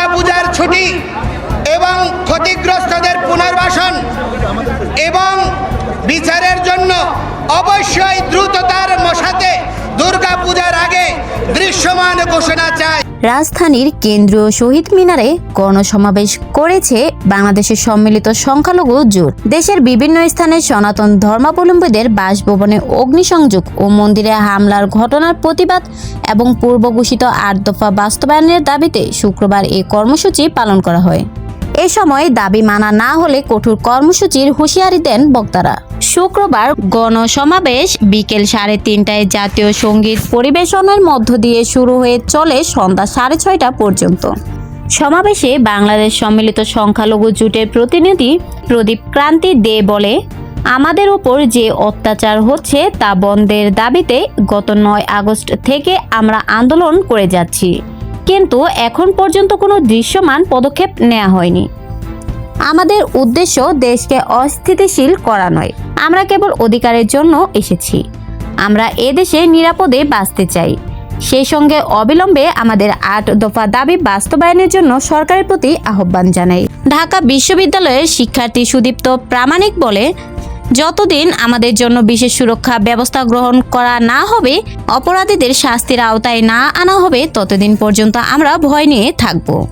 দুর্গাপূজার ছুটি এবং ক্ষতিগ্রস্তদের পুনর্বাসন এবং বিচারের জন্য অবশ্যই দ্রুততার মশাতে দুর্গাপূজার আগে দৃশ্যমান ঘোষণা রাজধানীর কেন্দ্রীয় শহীদ মিনারে গণসমাবেশ করেছে বাংলাদেশের সম্মিলিত সংখ্যালঘু জোট। দেশের বিভিন্ন স্থানে সনাতন ধর্মাবলম্বীদের বাসভবনে অগ্নিসংযোগ ও মন্দিরে হামলার ঘটনার প্রতিবাদ এবং পূর্ব ঘোষিত আট দফা বাস্তবায়নের দাবিতে শুক্রবার এই কর্মসূচি পালন করা হয়। এ সময় দাবি মানা না হলে কঠোর কর্মসূচির হুঁশিয়ারি দেন বক্তারা। শুক্রবার গণসমাবেশ বিকেল সাড়ে তিনটায় জাতীয় সংগীত পরিবেশনের মধ্য দিয়ে শুরু হয়ে চলে সন্ধ্যা সাড়ে ছয়টা পর্যন্ত। সমাবেশে বাংলাদেশ সম্মিলিত সংখ্যালঘু জোটের প্রতিনিধি প্রদীপ ক্রান্তি দে বলে, আমাদের উপর যে অত্যাচার হচ্ছে তা বন্ধের দাবিতে গত নয় আগস্ট থেকে আমরা আন্দোলন করে যাচ্ছি। কিন্তু এখন পর্যন্ত কোনো দৃশ্যমান পদক্ষেপ নেওয়া হয়নি। আমাদের উদ্দেশ্য দেশকে অস্থিতিশীল করা নয় আমরা কেবল অধিকারের জন্য এসেছি। আমরা এদেশে নিরাপদে বাঁচতে চাই। সেই সঙ্গে অবিলম্বে আমাদের আট দফা দাবি বাস্তবায়নের জন্য সরকারের প্রতি আহ্বান জানাই। ঢাকা বিশ্ববিদ্যালয়ের শিক্ষার্থী সুদীপ্ত প্রামাণিক বলে, যতদিন আমাদের জন্য বিশেষ সুরক্ষা ব্যবস্থা গ্রহণ করা না হবে, অপরাধীদের শাস্তির আওতায় না আনা হবে, ততদিন পর্যন্ত আমরা ভয় নিয়ে থাকব।